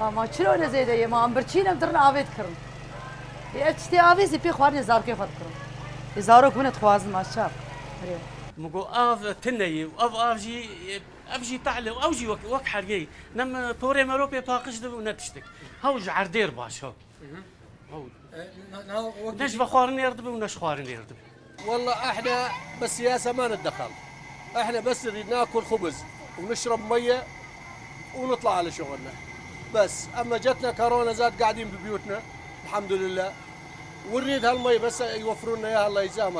آما چلو نزیده ما آم برچینم درن آوید کرن یه اچتی آویزی پی خوار نزار که خود کرن هزارو کنت خوازن ما شاف مقو آف تني واف آف جي آف جي تعلي أو جي وك وك حرقي نم بوري مروبي باقش دب ونتشتك هوج عردير باش هو نش بخوارن يردب ونش خوارن يردب والله إحنا بالسياسة ما نتدخل إحنا بس نريد ناكل خبز ونشرب ميه ونطلع على شغلنا. بس اما جتنا كورونا زاد قاعدين ببيوتنا الحمد لله ونريد هالمي بس يوفروا لنا اياها الله يجزاهم